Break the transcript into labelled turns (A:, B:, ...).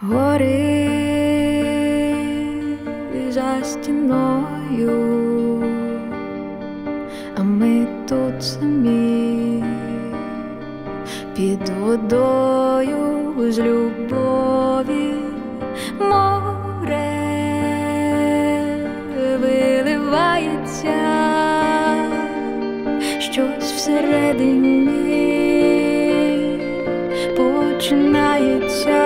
A: Гори за стіною, а ми тут самі під водою з любові море виливається, щось всередині починається.